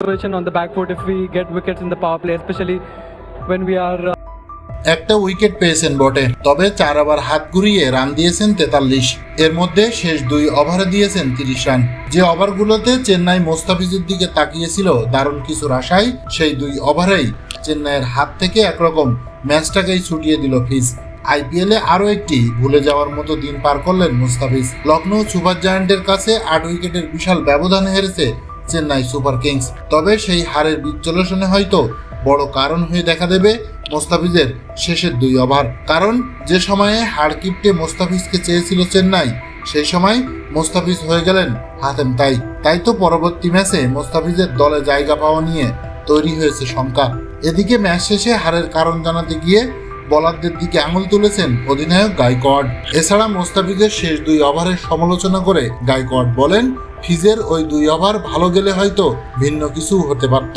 situation on the back foot if we get wickets in the power play, especially when we are uh, একটা wicket পেয়েছেন বটে তবে চার over হাত ঘুরিয়ে রান দিয়েছেন তেতাল্লিশ। এর মধ্যে শেষ দুই ওভারে দিয়েছেন তিরিশ রান যে ওভারগুলোতে চেন্নাই মোস্তাফিজের দিকে তাকিয়েছিল দারুণ কিছুর আশায় সেই দুই ওভারেই চেন্নাইয়ের হাত থেকে একরকম ম্যাচটাকেই ছুটিয়ে দিল ফিজ। আইপিএলে আরও একটি ভুলে যাওয়ার মতো দিন পার করলেন মুস্তাফিজ। লখনৌ সুপার জায়ান্টের কাছে আট উইকেটের বিশাল ব্যবধান হেরেছে চেন্নাই সুপার কিংস। তবে সেই হারের বিচলসনে হয়তো বড় কারণ হয়ে দেখা দেবে মোস্তাফিজের শেষের দুই ওভার। কারণ যে সময়ে হার কিপটে মোস্তাফিজকে চেয়েছিল চেন্নাই, সেই সময় মোস্তাফিজ হয়ে গেলেন হাতেম তাই। তাই তো পরবর্তী ম্যাচে মোস্তাফিজের দলে জায়গা পাওয়া নিয়ে তৈরি হয়েছে শঙ্কা। এদিকে ম্যাচ শেষে হারের কারণ জানাতে গিয়ে বলারদের দিকে আঙুল তুলেছেন অধিনায়ক গাইকোয়াড। এছাড়া মোস্তাফিজের শেষ দুই ওভারের সমালোচনা করে গাইকোয়াড বলেন ফিজের ওই দুই ওভার ভালো গেলে হয়তো ভিন্ন কিছু হতে পারত।